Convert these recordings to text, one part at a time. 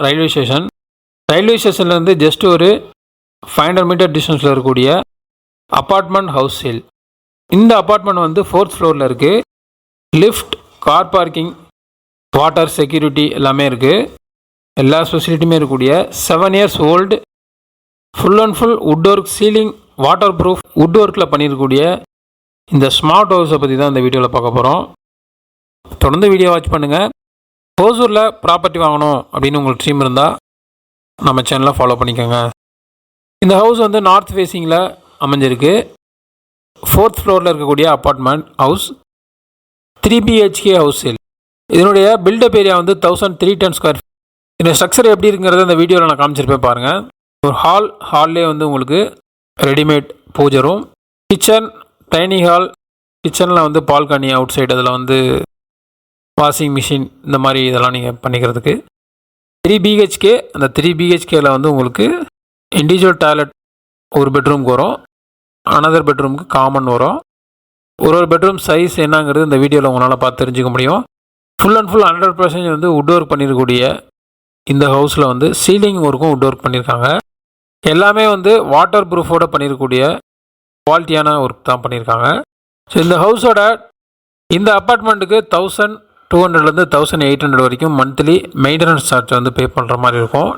Railway station. Railway ஸ்டேஷன்லேருந்து just ஒரு five hundred metre டிஸ்டன்ஸில் இருக்கக்கூடிய அப்பார்ட்மெண்ட் ஹவுஸ் சேல் இந்த அப்பார்ட்மெண்ட் வந்து ஃபோர்த் ஃப்ளோரில் இருக்குது lift car parking water security எல்லாமே இருக்குது எல்லா ஃபெசிலிட்டியுமே இருக்கக்கூடிய seven years old full and full wood work ceiling water proof would ஒர்க்கில் பண்ணியிருக்கக்கூடிய இந்த ஸ்மார்ட் ஹவுஸை பற்றி தான் இந்த வீடியோவில் பார்க்க போகிறோம் தொடர்ந்து வீடியோ வாட்ச் பண்ணுங்கள் ஓசூரில் ப்ராப்பர்ட்டி வாங்கணும் அப்படின்னு உங்களுக்கு ட்ரீம் இருந்தால் நம்ம சேனலை ஃபாலோ பண்ணிக்கோங்க. இந்த ஹவுஸ் வந்து நார்த் ஃபேஸிங்கில் அமைஞ்சிருக்கு. ஃபோர்த் ஃப்ளோரில் இருக்கக்கூடிய apartment house three BHK house sale இதனுடைய பில்டப் ஏரியா வந்து தௌசண்ட் த்ரீ டென் ஸ்கொயர் இந்த ஸ்ட்ரக்சர் எப்படி இருக்குங்கிறத இந்த வீடியோவில் நான் காமிச்சிருப்பேன் பாருங்கள் ஒரு ஹால் ஹால்லே வந்து உங்களுக்கு ரெடிமேட் பூஜை ரூம் கிச்சன் டைனிங் ஹால் கிச்சனில் வந்து பால்கனி அவுட் சைடு அதில் வந்து வாஷிங் மிஷின் இந்த மாதிரி இதெல்லாம் நீங்கள் பண்ணிக்கிறதுக்கு. த்ரீ பிஹெச்கே அந்த த்ரீ பிஹெச்கேயில் வந்து உங்களுக்கு இண்டிவிஜுவல் டாய்லெட் ஒரு பெட்ரூம்க்கு வரும். அனதர் பெட்ரூமுக்கு காமன் வரும். ஒரு ஒரு பெட்ரூம் சைஸ் என்னங்கிறது இந்த வீடியோவில் உங்களால் பார்த்து தெரிஞ்சுக்க முடியும். Full and full hundred percentage வந்து வுட் ஒர்க் பண்ணியிருக்கக்கூடிய இந்த ஹவுஸில் வந்து சீலிங் ஒர்க்கும் வுட் ஒர்க் பண்ணியிருக்காங்க எல்லாமே வந்து வாட்டர் ப்ரூஃபோட பண்ணியிருக்கக்கூடிய குவாலிட்டியான ஒர்க் தான் பண்ணியிருக்காங்க ஸோ இந்த ஹவுஸோட இந்த அப்பார்ட்மெண்ட்டுக்கு தௌசண்ட் டூ ஹண்ட்ரட்லேருந்து தௌசண்ட் எயிட் ஹண்ட்ரட் வரைக்கும் மந்த்லி மெயின்டெனன்ஸ் சார்ஜ் வந்து பே பண்ணுற மாதிரி இருக்கும்.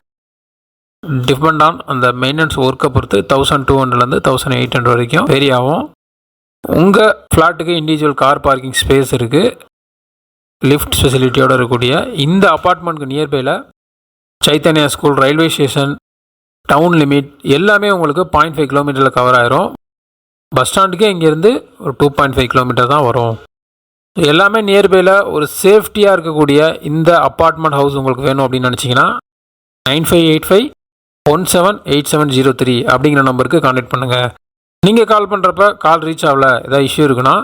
டிபெண்ட் ஆன் அந்த மெயின்டெனன்ஸ் ஒர்க்கை பொறுத்து தௌசண்ட் டூ ஹண்ட்ரட்லேருந்து தௌசண்ட் எயிட் ஹண்ட்ரட் வரைக்கும் வேரி ஆகும். உங்கள் ஃப்ளாட்டுக்கு இண்டிவிஜுவல் கார் பார்க்கிங் ஸ்பேஸ் இருக்குது லிஃப்ட் ஃபெசிலிட்டியோடு இருக்கக்கூடிய இந்த அப்பார்ட்மெண்ட்டுக்கு நியர்பையில் Chaitanya school railway station town limit எல்லாமே உங்களுக்கு பாயிண்ட் ஃபைவ் கிலோமீட்டரில் கவர் ஆயிரும். பஸ் ஸ்டாண்டுக்கே இங்கேருந்து ஒரு டூ பாயிண்ட் ஃபைவ் கிலோமீட்டர் தான் வரும். எல்லாமே நியர்பையில் ஒரு சேஃப்டியாக இருக்கக்கூடிய இந்த அப்பார்ட்மெண்ட் ஹவுஸ் உங்களுக்கு வேணும் அப்படின்னு நினச்சிங்கன்னா nine five eight five one seven eight seven zero three அப்படிங்கிற நம்பருக்கு கான்டாக்ட் பண்ணுங்கள் நீங்கள் கால் பண்ணுறப்ப கால் ரீச் ஆகல ஏதாவது இஷ்யூ இருக்குன்னா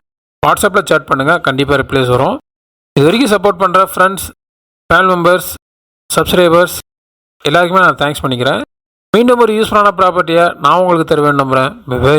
வாட்ஸ்அப்பில் சேட் பண்ணுங்கள் கண்டிப்பாக ரிப்ளேஸ் வரும். இது வரைக்கும் சப்போர்ட் பண்ணுற ஃப்ரெண்ட்ஸ் ஃபேன் மெம்பர்ஸ் சப்ஸ்கிரைபர்ஸ் எல்லாருக்குமே நான் தேங்க்ஸ் பண்ணிக்கிறேன். மீண்டும் ஒரு யூஸ்ஃபுல்லான ப்ராப்பர்ட்டியை நான் உங்களுக்கு தருவேன் நம்புகிறேன் bye